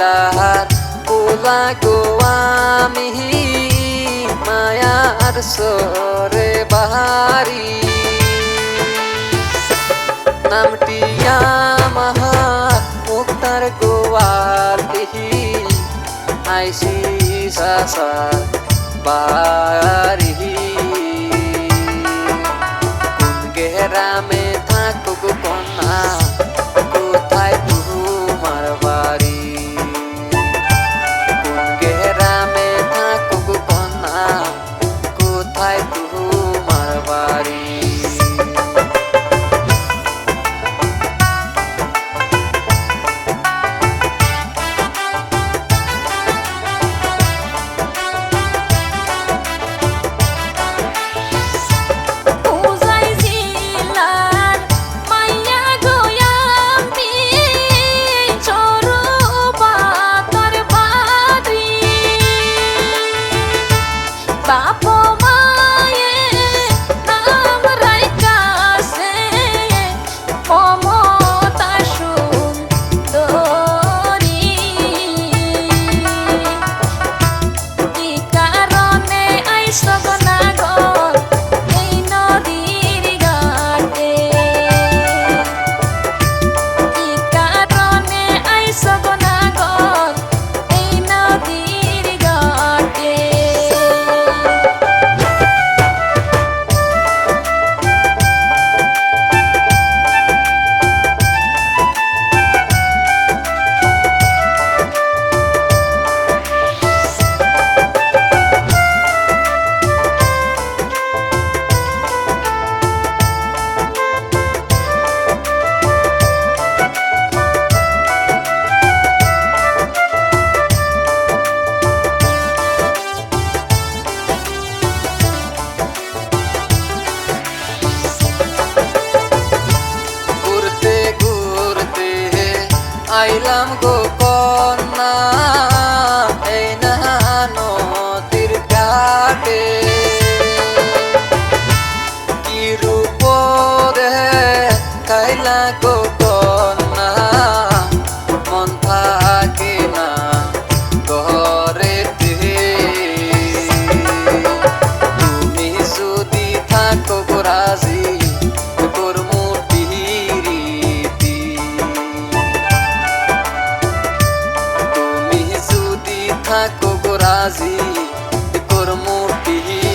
লাহার OLA গো আমি মায়ার সরে বাহারি। নামটি আমার মুক্তার গোয়ালিহি আইসি সাসা বারিহি পাইলাম গো রাজি করমো পিহি